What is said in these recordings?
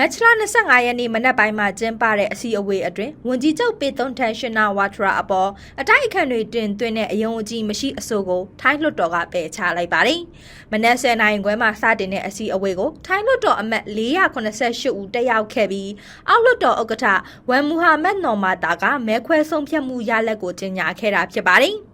မတ်လ25ရက်နေ့မနက်ပိုင်းမှာကျင်းပတဲ့အစည်းအဝေးအတွင်းဝန်ကြီးချုပ်ပေသွန်ထန်ရှင်နာဝါထရာအပေါ်အတိုက်အခံတွေတင်သွင်းတဲ့အယုံအကြည်မရှိအဆိုကိုထိုင်းလွှတ်တော်ကပယ်ချလိုက်ပါတယ်။မနက်10:00နာရီခွဲမှာစတင်တဲ့အစည်းအဝေးကိုထိုင်းလွှတ်တော်အမတ်488ဦးတက်ရောက်ခဲ့ပြီးအောက်လွှတ်တော်ဥက္ကဋ္ဌဝမ်မူဟာမက်နော်မာတာကမဲခွဲဆုံးဖြတ်မှုရလဒ်ကိုကြေညာခဲ့တာဖြစ်ပါတယ်။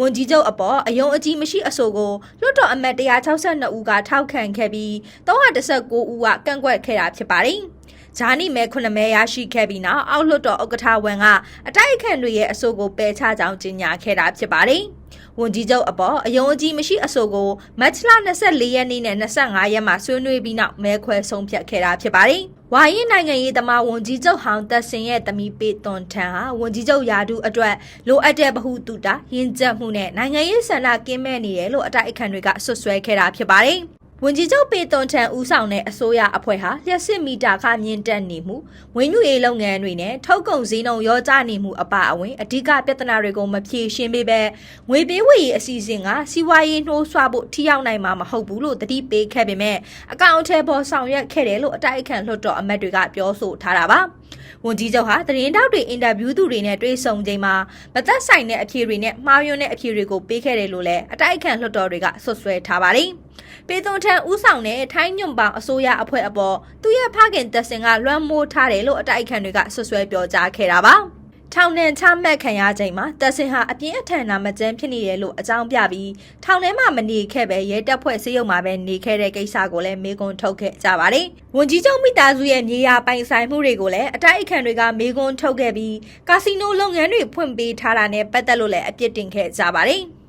ဝန်ကြီးချုပ်အပေါ်အယုံအကြည်မရှိအဆိုကိုလွှတ်တော်အမတ်162ဦးကထောက်ခံခဲ့ပြီး319ဦးကကန့်ကွက်ခဲ့တာဖြစ်ပါတယ်။ ဂျာနီမဲ9မဲရရှိခဲ့ပြီးနောက်အောက်လွှတ်တော်ဥက္ကဋ္ဌဝန်ကအတိုက်အခံတွေရဲ့အဆိုကိုပယ်ချကြောင်းကြေညာခဲ့တာဖြစ်ပါတယ်။ဝန်ကြီးချုပ်အပေါ်အယုံအကြည်မရှိအဆိုကိုမတ်လ24ရက်နေ့နဲ့25ရက်မှာဆွေးနွေးပြီးနောက်မဲခွဲဆုံးဖြတ်ခဲ့တာဖြစ်ပါတယ်။ဝါရင်နိုင်ငံရေးသမားဝန်ကြီးချုပ်ဟောင်းသက်စင်ရဲ့တမီပေသွန်ထန်ဟာဝန်ကြီးချုပ်ယာဒူအတွက်လိုအပ်တဲ့ဗဟုသုတရင်းကျက်မှုနဲ့နိုင်ငံရေးဆန္ဒကင်းမဲ့နေတယ်လို့အတိုက်အခံတွေကဆွဆွဲခဲ့တာဖြစ်ပါတယ်။ ဝန်ကြီးချုပ်ပေသွန်ထန်ဦးဆောင်တဲ့အစိုးရအဖွဲ့ဟာလျှက်စစ်မီတာခမြင့်တက်နေမှုဝင်းမြူရေးလုပ်ငန်းတွေနဲ့ထုတ်ကုန်စည်းနှုန်းရောကျနေမှုအပါအဝင်အဓိကပြဿနာတွေကိုမဖြေရှင်းပေးပဲငွေပေးဝေရေးအစီအစဉ်ကစီးပွားရေးနှိုးဆွဖို့ထိရောက်နိုင်မှာမဟုတ်ဘူးလို့တတိပေးခဲ့ပေမဲ့အကောင့်အထည်ပေါ်ဆောင်ရွက်ခဲ့တယ်လို့အတိုက်အခံလွှတ်တော်အမတ်တွေကပြောဆိုထားတာပါ ဝန်ကြီးချုပ်ဟာသတင်းတောက်တွေအင်တာဗျူးသူတွေနဲ့တွေ့ဆုံချိန်မှာမသက်ဆိုင်တဲ့အဖြေတွေနဲ့မှားယွင်းတဲ့အဖြေတွေကိုပေးခဲ့တယ်လို့လည်းအတိုက်အခံလွှတ်တော်တွေကဆွဆွဲထားပါတယ်။ပေသွန်ထန်ဦးဆောင်တဲ့ထိုင်းညွန့်ပေါင်အစိုးရအဖွဲ့အပေါ်သူ့ရဲ့ဖခင်တက်စင်ကလွှမ်းမိုးထားတယ်လို့အတိုက်အခံတွေကဆွဆွဲပြောကြားခဲ့တာပါ။ ထောင်နှံချမှတ်ခံရချိန်မှာတက်စင်ဟာအပြင်းအထန်နာမကျန်းဖြစ်နေတယ်လို့အကြောင်းပြပြီးထောင်ထဲမှာမနေခဲ့ပဲရဲတပ်ဖွဲ့စေယုံမှာပဲနေခဲ့တဲ့ကိစ္စကိုလည်းမေးခွန်းထုတ်ခဲ့ကြပါတယ်။ဝန်ကြီးချုပ်မိသားစုရဲ့မြေယာပိုင်ဆိုင်မှုတွေကိုလည်းအတိုက်အခံတွေကမေးခွန်းထုတ်ခဲ့ပြီးကာစီနိုလုပ်ငန်းတွေဖွင့်ပေးထားတာနဲ့ပတ်သက်လို့လည်းအပြစ်တင်ခဲ့ကြပါတယ်။